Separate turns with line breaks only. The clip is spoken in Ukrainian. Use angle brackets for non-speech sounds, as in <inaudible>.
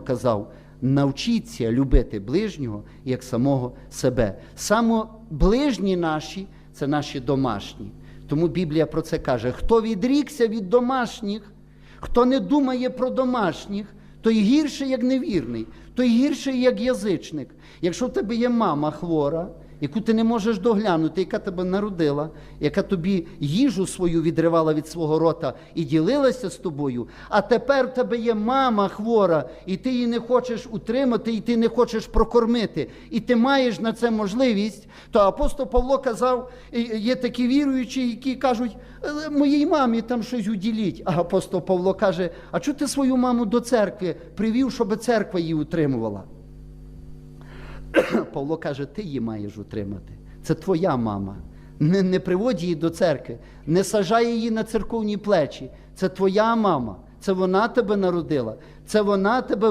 казав, навчіться любити ближнього як самого себе. Само ближні наші це наші домашні. Тому Біблія про це каже: хто відрікся від домашніх, хто не думає про домашніх, той гірше, як невірний, той гірше, як язичник. Якщо в тебе є мама хвора, яку ти не можеш доглянути, яка тебе народила, яка тобі їжу свою відривала від свого рота і ділилася з тобою, а тепер в тебе є мама хвора, і ти її не хочеш утримати, і ти не хочеш прокормити, і ти маєш на це можливість, то апостол Павло казав, є такі віруючі, які кажуть, «Е, моїй мамі там щось уділіть. А апостол Павло каже: а чого ти свою маму до церкви привів, щоб церква її утримувала? <coughs> Павло каже, ти її маєш утримати. Це твоя мама. Не, не приводь її до церкви, не сажай її на церковні плечі. Це твоя мама. Це вона тебе народила, це вона тебе